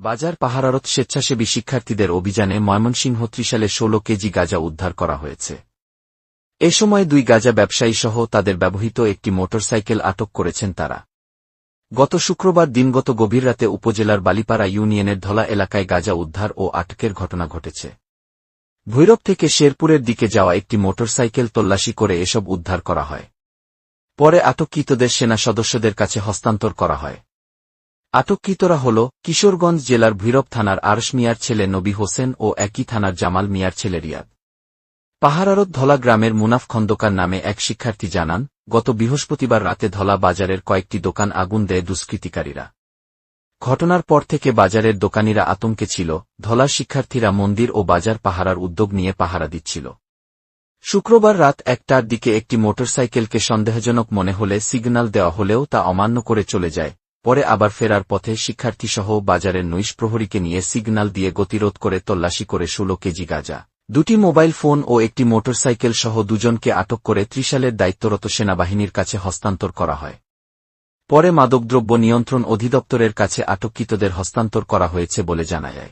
বাজার পাহারারত স্বেচ্ছাসেবী শিক্ষার্থীদের অভিযানে ময়মনসিংহ ত্রিশালে ষোলো কেজি গাঁজা উদ্ধার করা হয়েছে। এ সময় দুই গাঁজা ব্যবসায়ী সহ তাদের ব্যবহৃত একটি মোটরসাইকেল আটক করেছেন তারা। গত শুক্রবার দিনগত গভীর রাতে উপজেলার বালিপাড়া ইউনিয়নের ধলা এলাকায় গাঁজা উদ্ধার ও আটকের ঘটনা ঘটেছে। ভৈরব থেকে শেরপুরের দিকে যাওয়া একটি মোটরসাইকেল তল্লাশি করে এসব উদ্ধার করা হয়। পরে আটককৃতদের সেনা সদস্যদের কাছে হস্তান্তর করা হয়। আটককৃতরা হল কিশোরগঞ্জ জেলার ভৈরব থানার আরশ মিয়ার ছেলে নবী হোসেন ও একই থানার জামাল মিয়ার ছেলে রিয়াদ। পাহারারত ধলা গ্রামের মুনাফ খন্দকার নামে এক শিক্ষার্থী জানান, গত বৃহস্পতিবার রাতে ধলা বাজারের কয়েকটি দোকান আগুন দেয় দুষ্কৃতিকারীরা। ঘটনার পর থেকে বাজারের দোকানিরা আতঙ্কে ছিল ধলার শিক্ষার্থীরা মন্দির ও বাজার পাহারার উদ্যোগ নিয়ে পাহারা দিচ্ছিল। শুক্রবার রাত একটার দিকে একটি মোটরসাইকেলকে সন্দেহজনক মনে হলে সিগন্যাল দেওয়া হলেও তা অমান্য করে চলে যায় পরে আবার ফেরার পথে শিক্ষার্থীসহ বাজারের নৈশ প্রহরীকে নিয়ে সিগন্যাল দিয়ে গতিরোধ করে তল্লাশি করে ষোলো কেজি গাঁজা। দুটি মোবাইল ফোন ও একটি মোটরসাইকেল সহ দুজনকে আটক করে ত্রিশালের দায়িত্বরত সেনাবাহিনীর কাছে হস্তান্তর করা হয়। পরে মাদকদ্রব্য নিয়ন্ত্রণ অধিদপ্তরের কাছে আটককৃতদের হস্তান্তর করা হয়েছে বলে জানা যায়।